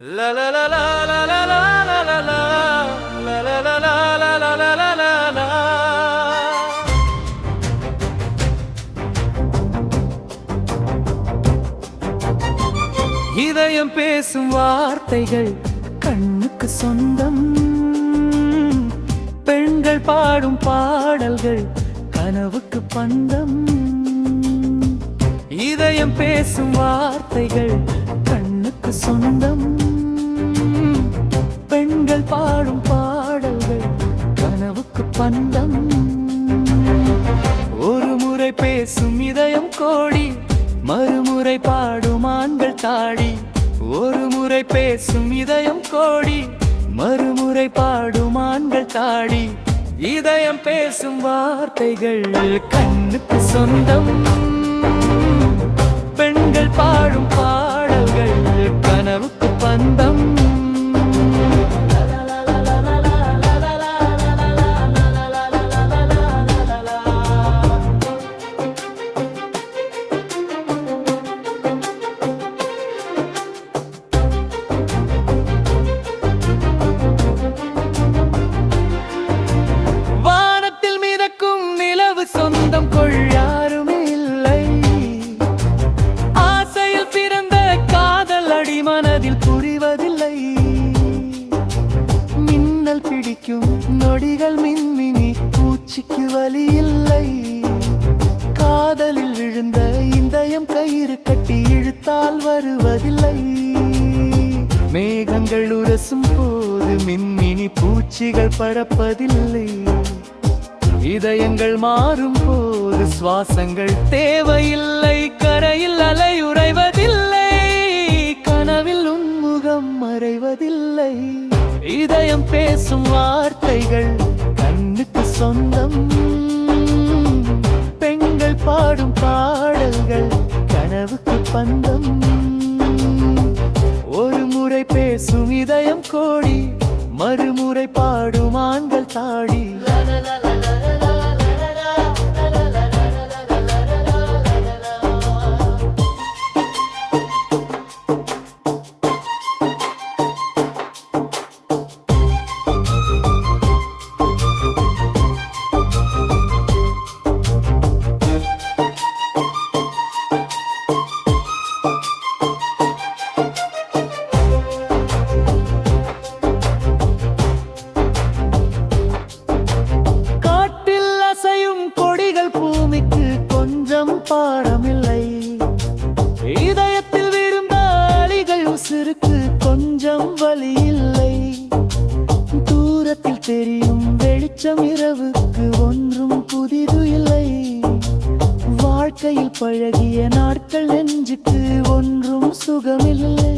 La la la la la la la la la la la la la la la la la la la இதயம் பேசும் வார்த்தைகள் கண்ணுக்கு சொந்தம் பெண்கள் பாடும் பாடல்கள் கனவுக்கு பந்தம் இதயம் பேசும் வார்த்தைகள் கண்ணுக்கு சொந்தம் ஒருமுறை பேசும் இதயம் கோடி மறுமுறை பாடும் ஆண்கள் தாடி. ஒரு முறை பேசும் இதயம் கோடி மறுமுறை பாடும் ஆண்கள் தாடி. இதயம் பேசும் வார்த்தைகள் கண்ணுக்கு சொந்தம். பெண்கள் பாடும் பாடல்கள் கனவுக்கு பந்தம். பிடிக்கும். நொடிகள் மின்மினி பூச்சிக்கு வலி இல்லை காதலில் விழுந்த இந்தயம் கயிறு கட்டி இழுத்தால் வருவதில்லை. மேகங்கள் உரசும் போது மின்மினி பூச்சிகள் பறப்பதில்லை இதயங்கள் மாறும் போது சுவாசங்கள் தேவையில்லை. உள்ளம் பேசும் வார்த்தைகள் கண்ணுக்கு சொந்தம். பெண்கள் பாடும் பாடல்கள் கனவுக்கு பந்தம். ஒரு முறை பேசும் இதயம் கோடி மறுமுறை பாடும் ஆண்கள் தாடி. இதயத்தில் விழுந்த அழிகள் உசுருக்கு கொஞ்சம் வழி இல்லை. தூரத்தில் தெரியும் வெளிச்சம் இரவுக்கு ஒன்றும் புதிது இல்லை. வாழ்க்கையில் பழகிய நாட்கள் நெஞ்சுக்கு ஒன்றும் சுகமில்லை.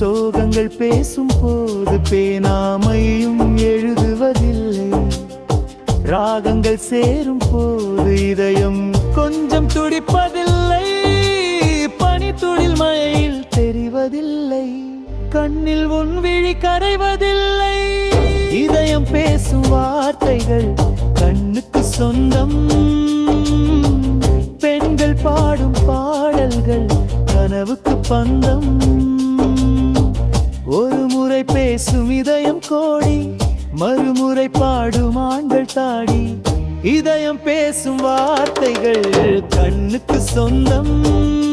சோகங்கள் பேசும் போது பேனாமையும் எழுதுவதில்லை. ராகங்கள் சேரும் போது இதயம் கொஞ்சம் துடிப்பதில்லை. கண்ணில் உன் விழி கரைவதில்லை. இதயம் பேசும் வார்த்தைகள் கண்ணுக்கு சொந்தம். பெண்கள் பாடும் பாடல்கள் கனவுக்கு பந்தம். ஒரு முறை பேசும் இதயம் கோடி மறுமுறை பாடும் ஆண்கள் தாடி. இதயம் பேசும் வார்த்தைகள் கண்ணுக்கு சொந்தம்.